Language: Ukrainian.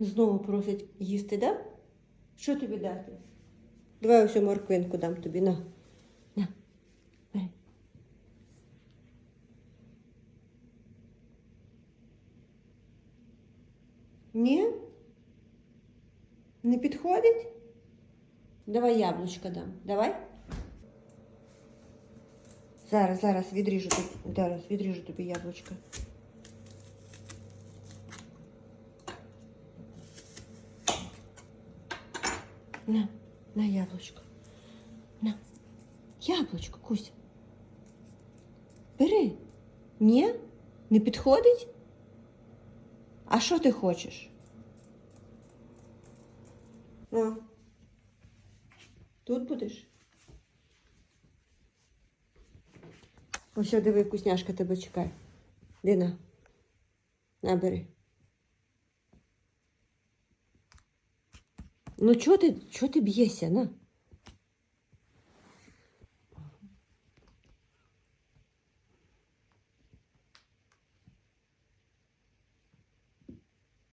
Знову просить їсти, да? Що тобі дати? Давай ось морквинку дам тобі, на. На. Бери. Ні? Не підходить? Давай яблучко дам. Давай. Зараз, зараз відріжу тобі. Зараз відріжу тобі яблучко. На, на яблучко. На. Яблучко, Куся. Бери. Ні? Не підходить? А що ти хочеш? О. Тут будеш? Ось диви, вкусняшка тебе чекає. Дина. Набери. Ну чого ти, чого ти б'єшся, на?